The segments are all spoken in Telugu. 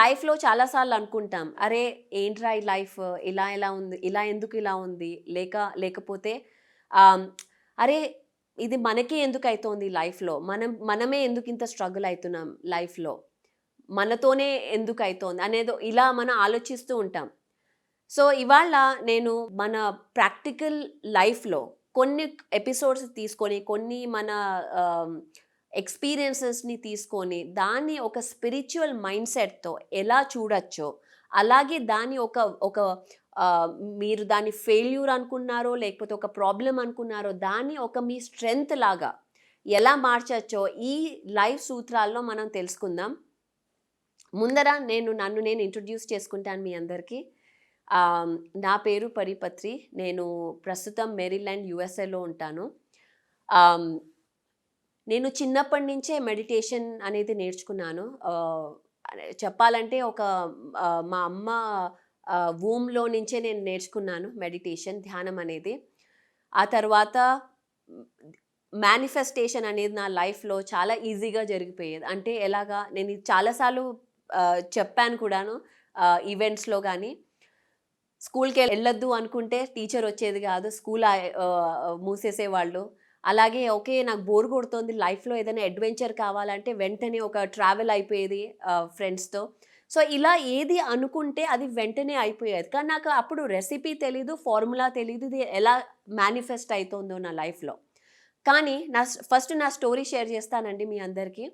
లైఫ్లో చాలాసార్లు అనుకుంటాం అరే ఏంట్రా ఈ లైఫ్ ఇలా ఎలా ఉంది? ఇలా ఎందుకు ఇలా ఉంది? లేక లేకపోతే అరే ఇది మనకే ఎందుకు అవుతోంది లైఫ్లో మనం మనమే ఎందుకు ఇంత స్ట్రగుల్ అవుతున్నాం లైఫ్లో మనతోనే ఎందుకు అవుతోంది అనేది ఇలా మనం ఆలోచిస్తూ ఉంటాం. సో ఇవాళ నేను మన ప్రాక్టికల్ లైఫ్లో కొన్ని ఎపిసోడ్స్ తీసుకొని కొన్ని మన ఎక్స్పీరియన్సెస్ని తీసుకొని దాన్ని ఒక స్పిరిచువల్ మైండ్ సెట్తో ఎలా చూడొచ్చో అలాగే దాన్ని ఒక ఒక మీరు దాన్ని ఫెయిల్యూర్ అనుకున్నారో లేకపోతే ఒక ప్రాబ్లం అనుకున్నారో దాన్ని ఒక మీ స్ట్రెంగ్త్ లాగా ఎలా మార్చచ్చో ఈ లైఫ్ సూత్రాల్లో మనం తెలుసుకుందాం. ముందర నేను నన్ను నేను ఇంట్రడ్యూస్ చేసుకుంటాను మీ అందరికీ. నా పేరు పరిపత్రి నేను ప్రస్తుతం మెరీల్యాండ్ యుఎస్ఏలో ఉంటాను. నేను చిన్నప్పటి నుంచే మెడిటేషన్ అనేది నేర్చుకున్నాను. చెప్పాలంటే ఒక మా అమ్మ వూమ్లో నుంచే నేను నేర్చుకున్నాను మెడిటేషన్ ధ్యానం అనేది. ఆ తర్వాత మేనిఫెస్టేషన్ అనేది నా లైఫ్లో చాలా ఈజీగా జరిగిపోయేది. అంటే ఎలాగా నేను చాలాసార్లు చెప్పాను కూడాను ఈవెంట్స్లో కానీ స్కూల్కి వెళ్ళొద్దు అనుకుంటే టీచర్ వచ్చేది కాదు స్కూల్ మూసేసేవాళ్ళు. అలాగే ఓకే నాకు బోర్ కొడుతుంది లైఫ్లో ఏదైనా అడ్వెంచర్ కావాలంటే వెంటనే ఒక ట్రావెల్ అయిపోయేది ఫ్రెండ్స్తో. సో ఇలా ఏది అనుకుంటే అది వెంటనే అయిపోయేది. కానీ నాకు అప్పుడు రెసిపీ తెలీదు ఫార్ములా తెలీదు ఇది ఎలా మేనిఫెస్ట్ అవుతుందో నా లైఫ్లో. కానీ నా ఫస్ట్ నా స్టోరీ షేర్ చేస్తానండి మీ అందరికీ.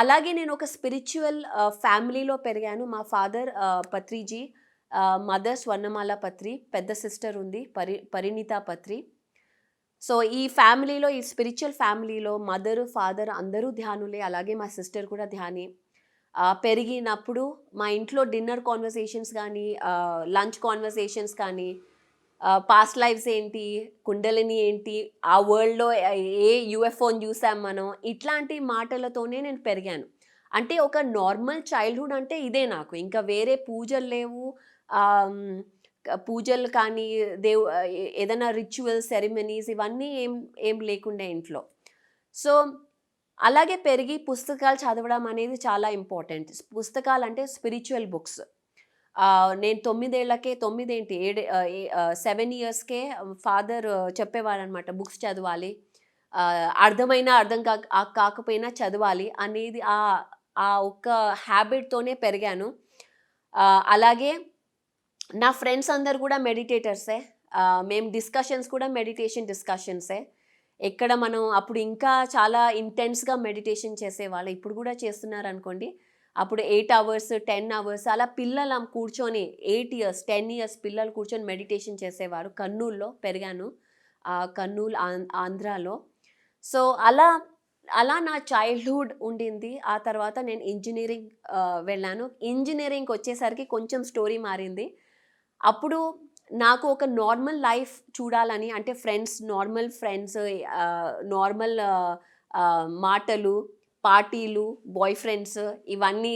అలాగే నేను ఒక స్పిరిచువల్ ఫ్యామిలీలో పెరిగాను. మా ఫాదర్ పత్రిజీ మదర్ స్వర్ణమాల పత్రి పెద్ద సిస్టర్ ఉంది పరి పరిణిత పత్రి. సో ఈ ఫ్యామిలీలో ఈ స్పిరిచువల్ ఫ్యామిలీలో మదర్ ఫాదర్ అందరూ ధ్యానులే. అలాగే మా సిస్టర్ కూడా ధ్యాని. పెరిగినప్పుడు మా ఇంట్లో డిన్నర్ కాన్వర్సేషన్స్ కానీ లంచ్ కాన్వర్సేషన్స్ కానీ పాస్ట్ లైఫ్స్ ఏంటి కుండలిని ఏంటి ఆ వరల్డ్లో ఏ యూఎఫ్ఓని చూసాం మనం ఇట్లాంటి మాటలతోనే నేను పెరిగాను. అంటే ఒక నార్మల్ చైల్డ్హుడ్ అంటే ఇదే నాకు. ఇంకా వేరే పూజలు లేవు. పూజలు కానీ దేవు ఏదైనా రిచువల్ సెరమనీస్ ఇవన్నీ ఏం ఏం లేకుండే ఇంట్లో. సో అలాగే పెరిగి పుస్తకాలు చదవడం అనేది చాలా ఇంపార్టెంట్. పుస్తకాలు అంటే స్పిరిచువల్ బుక్స్. నేను తొమ్మిదేళ్ళకే తొమ్మిదేంటి ఏడు సెవెన్ ఇయర్స్కే ఫాదర్ చెప్పేవారు అనమాట బుక్స్ చదవాలి. అర్థమైనా అర్థం కా కాకపోయినా చదవాలి అనేది ఆ ఆ ఒక్క హ్యాబిట్తోనే పెరిగాను. అలాగే నా ఫ్రెండ్స్ అందరు కూడా మెడిటేటర్సే. మేము డిస్కషన్స్ కూడా మెడిటేషన్ డిస్కషన్సే. ఎక్కడ మనం అప్పుడు ఇంకా చాలా ఇంటెన్స్గా మెడిటేషన్ చేసేవాళ్ళు. ఇప్పుడు కూడా చేస్తున్నారు అనుకోండి అప్పుడు ఎయిట్ అవర్స్ టెన్ అవర్స్ అలా పిల్లలు కూర్చొని ఎయిట్ ఇయర్స్ టెన్ ఇయర్స్ పిల్లలు కూర్చొని మెడిటేషన్ చేసేవారు. కర్నూల్లో పెరిగాను. కర్నూలు ఆం- ఆంధ్రాలో. సో అలా అలా నా చైల్డ్హుడ్ ఉండింది. ఆ తర్వాత నేను ఇంజనీరింగ్ వెళ్ళాను. ఇంజనీరింగ్కి వచ్చేసరికి కొంచెం స్టోరీ మారింది. అప్పుడు నాకు ఒక నార్మల్ లైఫ్ చూడాలని అంటే ఫ్రెండ్స్ నార్మల్ ఫ్రెండ్స్ నార్మల్ మాటలు పార్టీలు బాయ్ ఫ్రెండ్స్ ఇవన్నీ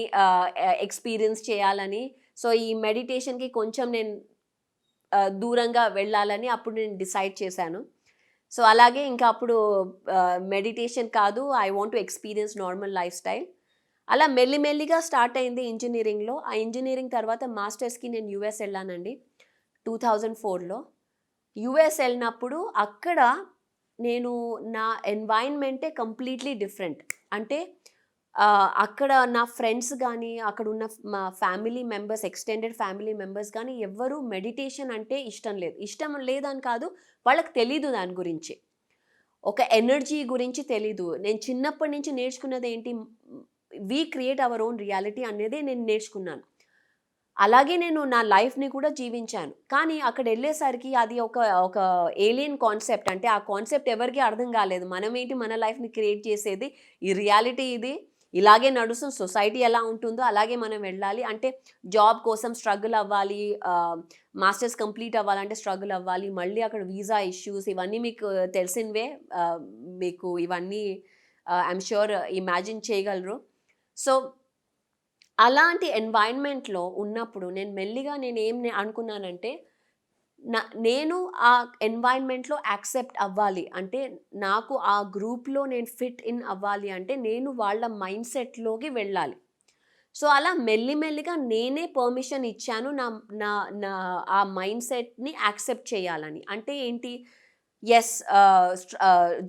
ఎక్స్పీరియన్స్ చేయాలని. సో ఈ మెడిటేషన్కి కొంచెం నేను దూరంగా వెళ్ళాలని అప్పుడు నేను డిసైడ్ చేశాను. సో అలాగే ఇంకా అప్పుడు మెడిటేషన్ కాదు I want to experience normal life style అలా మెల్లిమెల్లిగా స్టార్ట్ అయింది ఇంజనీరింగ్లో. ఆ ఇంజనీరింగ్ తర్వాత మాస్టర్స్కి నేను యూఎస్ వెళ్ళానండి టూ థౌజండ్ ఫోర్లో. యుఎస్ వెళ్ళినప్పుడు అక్కడ నేను నా ఎన్వైర్న్మెంటే కంప్లీట్లీ డిఫరెంట్. అంటే అక్కడ నా ఫ్రెండ్స్ కానీ అక్కడ ఉన్న మా family members extended family members కానీ ఎవ్వరూ మెడిటేషన్ అంటే ఇష్టం లేదు. ఇష్టం లేదని కాదు వాళ్ళకి తెలీదు దాని గురించి. ఒక ఎనర్జీ గురించి తెలీదు. నేను చిన్నప్పటి నుంచి నేర్చుకున్నది ఏంటి we create our own reality అనేది నేను నేర్చుకున్నాను. అలాగే నేను నా లైఫ్ని కూడా జీవించాను. కానీ అక్కడ వెళ్ళేసరికి అది ఒక ఒక ఏలియన్ కాన్సెప్ట్ అంటే ఆ కాన్సెప్ట్ ఎవరికి అర్థం కాలేదు. మనం ఏంటి మన లైఫ్ని క్రియేట్ చేసేది? ఈ రియాలిటీ ఇది. ఇలాగే నడుస్తుంది. సొసైటీ ఎలా ఉంటుందో అలాగే మనం వెళ్ళాలి. అంటే జాబ్ కోసం స్ట్రగుల్ అవ్వాలి. మాస్టర్స్ కంప్లీట్ అవ్వాలంటే స్ట్రగుల్ అవ్వాలి. మళ్ళీ అక్కడ వీసా ఇష్యూస్ ఇవన్నీ మీకు తెలిసినవే. మీకు ఇవన్నీ ఐఎమ్ షూర్ ఇమాజిన్ చేయగలరు. సో అలాంటి ఎన్వైర్న్మెంట్లో ఉన్నప్పుడు నేను మెల్లిగా నేను ఏం అనుకున్నానంటే నా నేను ఆ ఎన్వైర్న్మెంట్లో యాక్సెప్ట్ అవ్వాలి. అంటే నాకు ఆ గ్రూప్లో నేను ఫిట్ ఇన్ అవ్వాలి అంటే నేను వాళ్ళ మైండ్ సెట్లోకి వెళ్ళాలి. సో అలా మెల్లిమెల్లిగా నేనే పర్మిషన్ ఇచ్చాను నా నా నా ఆ మైండ్ సెట్ని యాక్సెప్ట్ చేయాలని. అంటే ఏంటి? ఎస్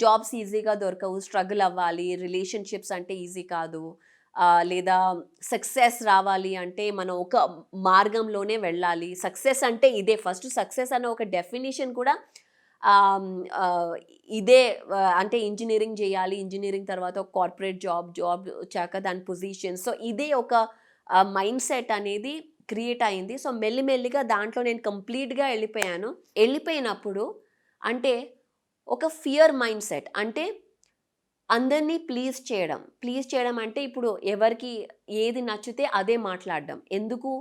జాబ్స్ ఈజీగా దొరకవు స్ట్రగుల్ అవ్వాలి రిలేషన్షిప్స్ అంటే ఈజీ కాదు. లేదా సక్సెస్ రావాలి అంటే మనం ఒక మార్గంలోనే వెళ్ళాలి. సక్సెస్ అంటే ఇదే. ఫస్ట్ సక్సెస్ అనే ఒక డెఫినేషన్ కూడా ఇదే అంటే ఇంజనీరింగ్ చేయాలి. ఇంజనీరింగ్ తర్వాత ఒక కార్పొరేట్ జాబ్ జాబ్ వచ్చాక దాని పొజిషన్ సో ఇదే ఒక మైండ్ సెట్ అనేది క్రియేట్ అయింది. సో మెల్లిమెల్లిగా దాంట్లో నేను కంప్లీట్గా వెళ్ళిపోయాను. వెళ్ళిపోయినప్పుడు అంటే ఒక ఫియర్ మైండ్ సెట్ అంటే అందరినీ ప్లీజ్ చేయడం. ప్లీజ్ చేయడం అంటే ఇప్పుడు ఎవరికి ఏది నచ్చితే అదే మాట్లాడడం. ఎందుకు?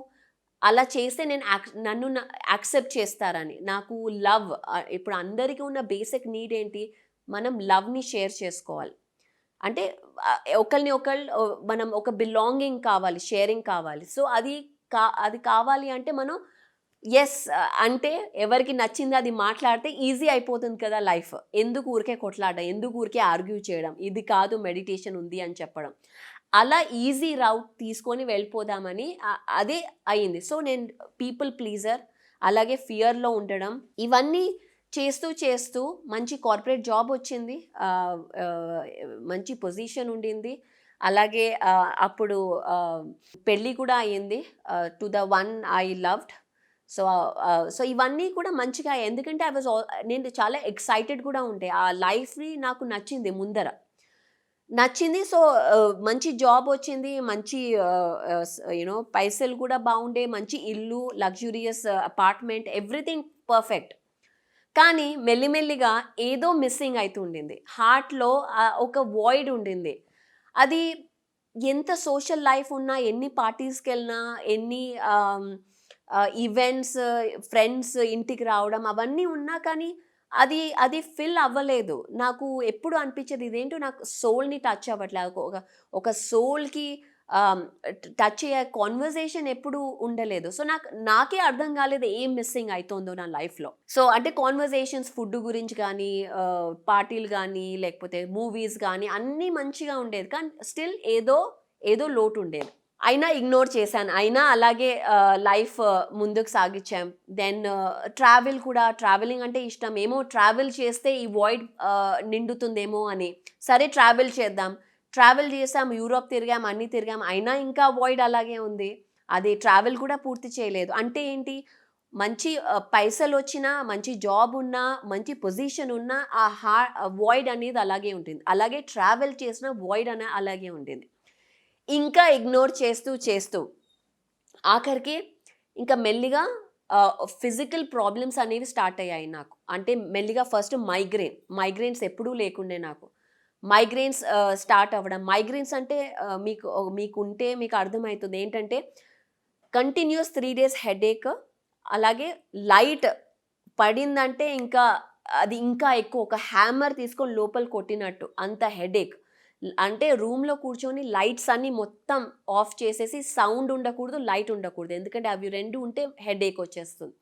అలా చేస్తే నేను యాక్ నన్ను యాక్సెప్ట్ చేస్తారని. నాకు లవ్ ఇప్పుడు అందరికీ ఉన్న బేసిక్ నీడ్ ఏంటి? మనం లవ్ని షేర్ చేసుకోవాలి. అంటే ఒకరిని ఒకళ్ళు మనం ఒక బిలాంగింగ్ కావాలి షేరింగ్ కావాలి. సో అది కా అది కావాలి అంటే మనం ఎస్ అంటే ఎవరికి నచ్చింది అది మాట్లాడితే ఈజీ అయిపోతుంది కదా లైఫ్. ఎందుకు ఊరికే కొట్లాడడం? ఎందుకు ఊరికే ఆర్గ్యూ చేయడం? ఇది కాదు మెడిటేషన్ ఉంది అని చెప్పడం. అలా ఈజీ రౌట్ తీసుకొని వెళ్ళిపోదామని అదే అయింది. సో నేను పీపుల్ ప్లీజర్ అలాగే ఫియర్లో ఉండడం ఇవన్నీ చేస్తూ చేస్తూ మంచి కార్పొరేట్ జాబ్ వచ్చింది. మంచి పొజిషన్ ఉండింది. అలాగే అప్పుడు పెళ్ళి కూడా అయ్యింది to the one I loved so so ఇవన్నీ కూడా మంచిగా ఎందుకంటే ఐ వాజ్ నేను చాలా ఎక్సైటెడ్ కూడా ఉండే. ఆ లైఫ్ని నాకు నచ్చింది ముందర. నచ్చింది సో మంచి జాబ్ వచ్చింది మంచి యూనో పైసలు కూడా బాగుండే మంచి ఇల్లు లగ్జూరియస్ అపార్ట్మెంట్ ఎవ్రీథింగ్ పర్ఫెక్ట్. కానీ మెల్లిమెల్లిగా ఏదో మిస్సింగ్ అవుతుండింది హార్ట్లో ఒక వాయిడ్ ఉండింది. అది ఎంత సోషల్ లైఫ్ ఉన్నా ఎన్ని పార్టీస్కి వెళ్ళినా ఎన్ని ఈవెంట్స్ ఫ్రెండ్స్ ఇంటికి రావడం అవన్నీ ఉన్నా కానీ అది అది ఫిల్ అవ్వలేదు. నాకు ఎప్పుడు అనిపించేది ఇదేంటో నాకు సోల్ని టచ్ అవ్వట్లేదు. ఒక- ఒక సోల్కి టచ్ అయ్యే కాన్వర్జేషన్ ఎప్పుడు ఉండలేదు. సో నాకు నాకే అర్థం కాలేదు ఏం మిస్సింగ్ అవుతుందో నా లైఫ్లో సో అంటే కాన్వర్జేషన్స్ ఫుడ్ గురించి కానీ పార్టీలు కానీ లేకపోతే మూవీస్ కానీ అన్నీ మంచిగా ఉండేది. కానీ స్టిల్ ఏదో ఏదో లోటు ఉండేది. అయినా ఇగ్నోర్ చేశాను. అయినా అలాగే లైఫ్ ముందుకు సాగించాం. దెన్ ట్రావెల్ కూడా ట్రావెలింగ్ అంటే ఇష్టం. ఏమో ట్రావెల్ చేస్తే ఈ వాయిడ్ నిండుతుందేమో అని. సరే ట్రావెల్ చేద్దాం. ట్రావెల్ చేసాం యూరోప్ తిరిగాం అన్నీ తిరిగాం. అయినా ఇంకా వాయిడ్ అలాగే ఉంది. అది ట్రావెల్ కూడా పూర్తి చేయలేదు. అంటే ఏంటి? మంచి పైసలు వచ్చినా మంచి జాబ్ ఉన్నా మంచి పొజిషన్ ఉన్నా ఆ హా వాయిడ్ అనేది అలాగే ఉంటుంది. అలాగే ట్రావెల్ చేసిన వాయిడ్ అనే అలాగే ఉంటుంది. ఇంకా ఇగ్నోర్ చేస్తూ చేస్తూ. ఆఖరికి ఇంకా మెల్లిగా ఫిజికల్ ప్రాబ్లమ్స్ అనేవి స్టార్ట్ అయ్యాయి నాకు. అంటే మెల్లిగా ఫస్ట్ మైగ్రేన్ మైగ్రేన్స్ ఎప్పుడూ లేకుండే నాకు. మైగ్రేన్స్ స్టార్ట్ అవ్వడం. మైగ్రేన్స్ అంటే మీకు మీకు ఉంటే మీకు అర్థమవుతుంది ఏంటంటే కంటిన్యూస్ త్రీ డేస్ హెడేక్ అలాగే లైట్ పడిందంటే ఇంకా అది ఇంకా ఎక్కువ ఒక హ్యామర్ తీసుకొని లోపల కొట్టినట్టు అంత హెడేక్. అంటే రూమ్లో కూర్చొని లైట్స్ అన్ని మొత్తం ఆఫ్ చేసేసి సౌండ్ ఉండకూడదు లైట్ ఉండకూడదు. ఎందుకంటే అవి రెండు ఉంటే హెడేక్ వచ్చేస్తుంది.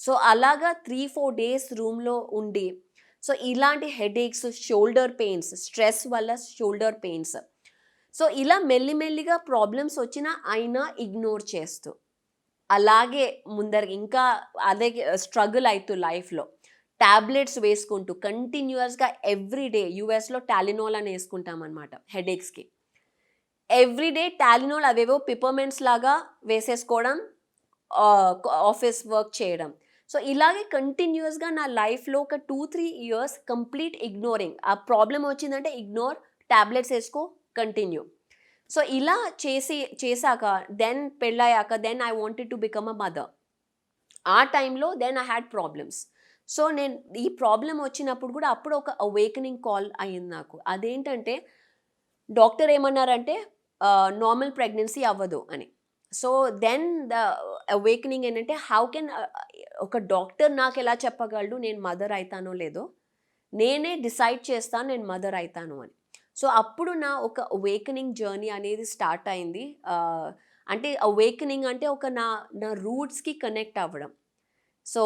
సో అలాగా త్రీ ఫోర్ డేస్ రూమ్లో ఉండి సో ఇలాంటి హెడేక్స్ షోల్డర్ పెయిన్స్ స్ట్రెస్ వల్ల షోల్డర్ పెయిన్స్. సో ఇలా మెల్లిమెల్లిగా ప్రాబ్లమ్స్ వచ్చినా అయినా ఇగ్నోర్ చేస్తూ అలాగే ముందర ఇంకా అదే స్ట్రగుల్ అవుతూ లైఫ్లో. ట్యాబ్లెట్స్ వేసుకుంటూ కంటిన్యూస్గా ఎవ్రీ డే యూఎస్లో టాలినోల్ అని వేసుకుంటాం అనమాట హెడేక్స్కి. ఎవ్రీ డే టాలినోల్ అవేవో పిపర్మెంట్స్ లాగా వేసేసుకోవడం ఆఫీస్ వర్క్ చేయడం. సో ఇలాగే కంటిన్యూస్గా నా లైఫ్లో ఒక two three years complete ignoring. ఆ ప్రాబ్లం వచ్చిందంటే ఇగ్నోర్ టాబ్లెట్స్ వేసుకో కంటిన్యూ. సో ఇలా చేసి చేశాక దెన్ పెళ్ళయ్యాక then I wanted to become a mother. ఆ టైంలో then I had problems. So నేను ఈ ప్రాబ్లం వచ్చినప్పుడు కూడా అప్పుడు ఒక అవేకనింగ్ కాల్ అయింది నాకు. అదేంటంటే డాక్టర్ ఏమన్నారంటే నార్మల్ ప్రెగ్నెన్సీ అవ్వదు అని. సో దెన్ ద అవేకనింగ్ ఏంటంటే హౌ కెన్ ఒక డాక్టర్ నాకు ఎలా చెప్పగలడు? నేను మదర్ అవుతానో లేదో? నేనే డిసైడ్ చేస్తాను నేను మదర్ అవుతాను అని. సో అప్పుడు నా ఒక అవేకనింగ్ జర్నీ అనేది స్టార్ట్ అయింది. ఆ, అంటే అవేకనింగ్ అంటే ఒక నా నా రూట్స్కి కనెక్ట్ అవ్వడం. సో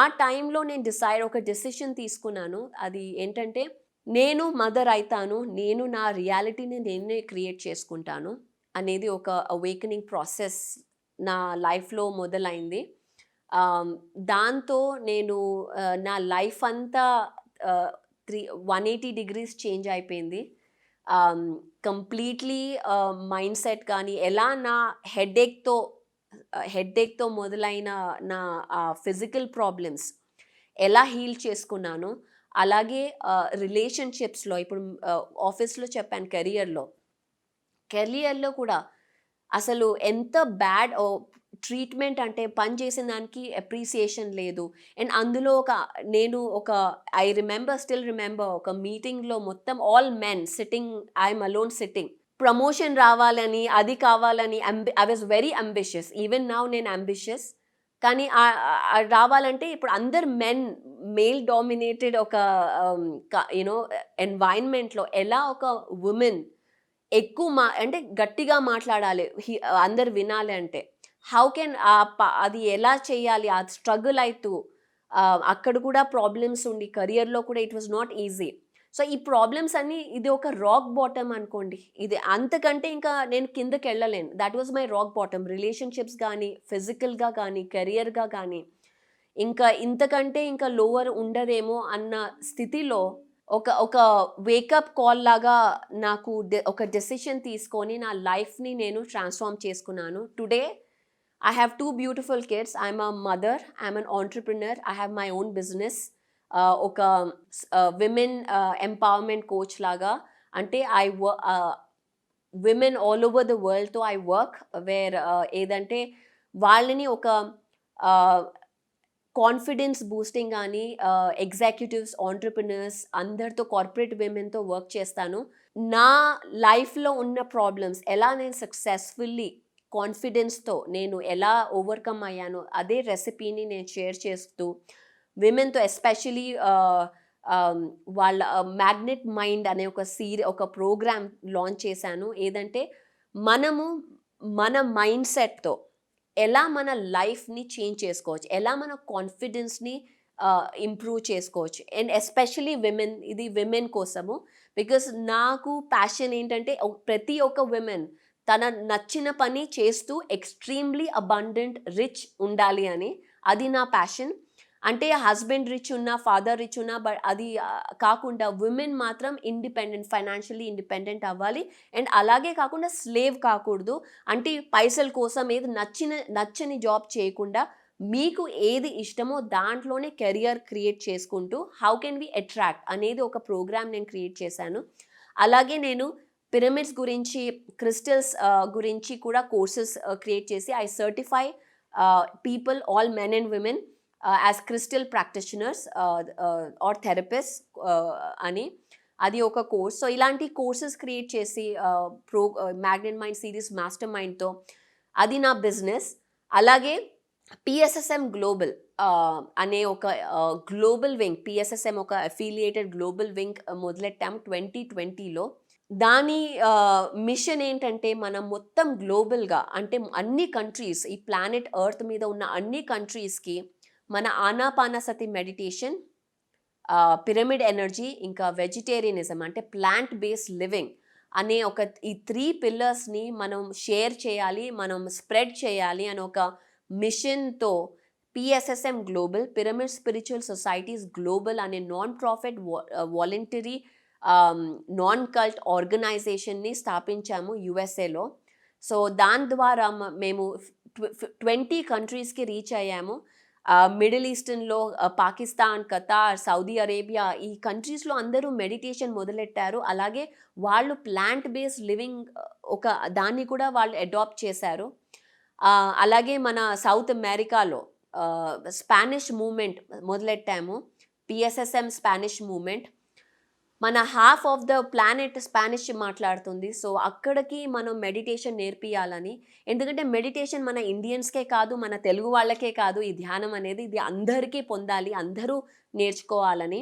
ఆ టైంలో నేను డిసైడ్ ఒక డెసిషన్ తీసుకున్నాను. అది ఏంటంటే నేను మదర్ అవుతాను నేను నా రియాలిటీని నేనే క్రియేట్ చేసుకుంటాను అనేది ఒక అవేకనింగ్ ప్రాసెస్ నా లైఫ్లో మొదలైంది. దాంతో నేను నా లైఫ్ అంతా three one eighty degrees change అయిపోయింది. కంప్లీట్లీ మైండ్ సెట్ కానీ ఎలా నా హెడేక్తో హెడేక్తో మొదలైన నా ఫిజికల్ ప్రాబ్లమ్స్ ఎలా హీల్ చేసుకున్నాను అలాగే రిలేషన్షిప్స్లో ఇప్పుడు ఆఫీస్లో చెప్పాను కెరియర్లో. కెరియర్లో కూడా అసలు ఎంత బ్యాడ్ ట్రీట్మెంట్ అంటే పని చేసిన దానికి అప్రిసియేషన్ లేదు. అండ్ అందులో ఒక నేను ఒక ఐ రిమెంబర్ స్టిల్ రిమెంబర్ ఒక మీటింగ్లో మొత్తం all men sitting I'm alone sitting. Promotion రావాలని అది కావాలని I was very ambitious even నా నేను అంబిషియస్ కానీ రావాలంటే ఇప్పుడు అందరు మెన్ మేల్ డామినేటెడ్ ఒక um, యూనో ఎన్వైర్న్మెంట్లో ఎలా ఒక ఉమెన్ ఎక్కువ మా అంటే గట్టిగా మాట్లాడాలి హి- అందరు వినాలి అంటే. హౌ కెన్ అది ఎలా చేయాలి ఆ స్ట్రగుల్ అవుతూ అక్కడ కూడా ప్రాబ్లమ్స్ ఉండి కెరియర్లో కూడా it was not easy so ఈ ప్రాబ్లమ్స్ అన్నీ ఇది ఒక రాక్ బాటమ్ అనుకోండి. ఇది అంతకంటే ఇంకా నేను కిందకి వెళ్ళలేను. That was my rock bottom relationships కానీ ఫిజికల్గా కానీ కెరియర్గా కానీ ఇంకా ఇంతకంటే ఇంకా లోవర్ ఉండదేమో అన్న స్థితిలో ఒక ఒక వేకప్ కాల్ లాగా నాకు ఒక డెసిషన్ తీసుకొని నా లైఫ్ని నేను ట్రాన్స్ఫార్మ్ చేసుకున్నాను. Today I have two beautiful kids I'm a mother I'm an entrepreneur I have my own business ఒక విమెన్ ఎంపవర్మెంట్ కోచ్ లాగా. అంటే I women all over the వరల్డ్తో I work where ఏదంటే వాళ్ళని ఒక కాన్ఫిడెన్స్ బూస్టింగ్ కానీ ఎగ్జిక్యూటివ్స్ ఆంటర్ప్రినర్స్ అందరితో కార్పొరేట్ విమెన్తో వర్క్ చేస్తాను. నా లైఫ్లో ఉన్న ప్రాబ్లమ్స్ ఎలా నేను సక్సెస్ఫుల్లీ కాన్ఫిడెన్స్తో నేను ఎలా ఓవర్కమ్ అయ్యానో అదే రెసిపీని నేను షేర్ చేస్తూ విమెన్తో ఎస్పెషలీ uh, um, వాళ్ళ uh, మ్యాగ్నెట్ మైండ్ అనే ఒక సీరి ఒక ప్రోగ్రామ్ లాంచ్ చేశాను. ఏదంటే మనము మన మైండ్ సెట్తో ఎలా మన లైఫ్ని చేంజ్ చేసుకోవచ్చు ఎలా మన కాన్ఫిడెన్స్ని ఇంప్రూవ్ uh, చేసుకోవచ్చు. అండ్ ఎస్పెషలీ విమెన్ ఇది విమెన్ కోసము. బికాస్ నాకు ప్యాషన్ ఏంటంటే ప్రతి ఒక్క విమెన్ తన నచ్చిన పని చేస్తూ ఎక్స్ట్రీమ్లీ అబండెంట్ రిచ్ ఉండాలి అని. అది నా ప్యాషన్ అంటే హస్బెండ్ రిచ్ ఉన్నా ఫాదర్ రిచ్ ఉన్నా బట్ అది కాకుండా విమెన్ మాత్రం ఇండిపెండెంట్ ఫైనాన్షియల్లీ ఇండిపెండెంట్ అవ్వాలి. అండ్ అలాగే కాకుండా స్లేవ్ కాకూడదు. అంటే పైసల కోసం ఏది నచ్చిన నచ్చని జాబ్ చేయకుండా మీకు ఏది ఇష్టమో దాంట్లోనే కెరియర్ క్రియేట్ చేసుకుంటూ హౌ కెన్ వి అట్రాక్ట్ అనేది ఒక ప్రోగ్రామ్ నేను క్రియేట్ చేశాను. అలాగే నేను పిరమిడ్స్ గురించి క్రిస్టల్స్ గురించి కూడా కోర్సెస్ క్రియేట్ చేసి I certify people all men and women as crystal practitioners or therapist అని. అది ఒక కోర్స్. సో ఇలాంటి కోర్సెస్ క్రియేట్ చేసి uh, pro magnet mind series master మైండ్తో అది నా బిజినెస్. అలాగే పిఎస్ఎస్ఎం గ్లోబల్ uh, అనే ఒక గ్లోబల్ వింగ్ పిఎస్ఎస్ఎం ఒక అఫిలియేటెడ్ గ్లోబల్ వింగ్ మొదలెట్టాము ట్వంటీ ట్వంటీలో దాని uh, మిషన్ ఏంటంటే మనం మొత్తం గ్లోబల్గా అంటే అన్ని కంట్రీస్ ఈ ప్లానెట్ ఎర్త్ మీద ఉన్న అన్ని కంట్రీస్కి మన ఆనాపానసతి మెడిటేషన్ పిరమిడ్ ఎనర్జీ ఇంకా వెజిటేరియనిజం అంటే ప్లాంట్ బేస్డ్ లివింగ్ అనే ఒక ఈ త్రీ పిల్లర్స్ని మనం షేర్ చేయాలి మనం స్ప్రెడ్ చేయాలి అని ఒక మిషన్తో PSSM global pyramid spiritual societies global అనే non profit voluntary non cult ఆర్గనైజేషన్ని స్థాపించాము యుఎస్ఏలో. సో దాని ద్వారా మేము ట్వంటీ కంట్రీస్కి రీచ్ అయ్యాము. మిడిల్ ఈస్టర్న్లో పాకిస్తాన్ ఖతార్ సౌదీ అరేబియా ఈ కంట్రీస్లో అందరూ మెడిటేషన్ మొదలెట్టారు. అలాగే వాళ్ళు ప్లాంట్ బేస్డ్ లివింగ్ ఒక దాన్ని కూడా వాళ్ళు అడాప్ట్ చేశారు. అలాగే మన సౌత్ అమెరికాలో స్పానిష్ మూమెంట్ మొదలెట్టాము. పిఎస్ఎస్ఎం స్పానిష్ మూమెంట్ మన half of the planet Spanish మాట్లాడుతుంది. సో అక్కడికి మనం మెడిటేషన్ నేర్పియాలని. ఎందుకంటే మెడిటేషన్ మన ఇండియన్స్కే కాదు మన తెలుగు వాళ్ళకే కాదు. ఈ ధ్యానం అనేది ఇది అందరికీ పొందాలి అందరూ నేర్చుకోవాలని.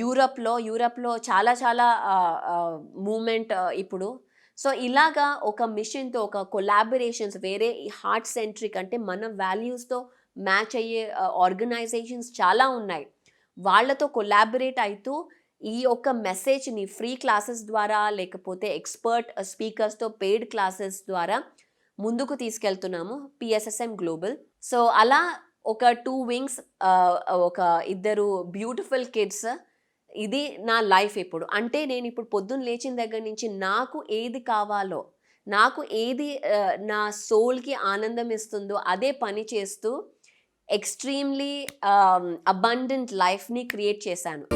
యూరప్లో యూరప్లో చాలా చాలా మూమెంట్ ఇప్పుడు. సో ఇలాగా ఒక మిషన్తో ఒక కొలాబరేషన్స్ వేరే హార్ట్ సెంట్రిక్ అంటే మన వాల్యూస్తో మ్యాచ్ అయ్యే ఆర్గనైజేషన్స్ చాలా ఉన్నాయి. వాళ్ళతో కొలాబరేట్ అవుతూ ఈ ఒక్క మెసేజ్ని ఫ్రీ క్లాసెస్ ద్వారా లేకపోతే ఎక్స్పర్ట్ స్పీకర్స్తో పెయిడ్ క్లాసెస్ ద్వారా ముందుకు తీసుకెళ్తున్నాము పిఎస్ఎస్ఎం గ్లోబల్ సో అలా ఒక టూ వింగ్స్ uh, uh, ఒక ఇద్దరు బ్యూటిఫుల్ కిడ్స్ ఇది నా లైఫ్ ఇప్పుడు. అంటే నేను ఇప్పుడు పొద్దున్న లేచిన దగ్గర నుంచి నాకు ఏది కావాలో నాకు ఏది uh, నా సోల్కి ఆనందం ఇస్తుందో అదే పని చేస్తూ ఎక్స్ట్రీమ్లీ అబండెంట్ లైఫ్ని క్రియేట్ చేశాను.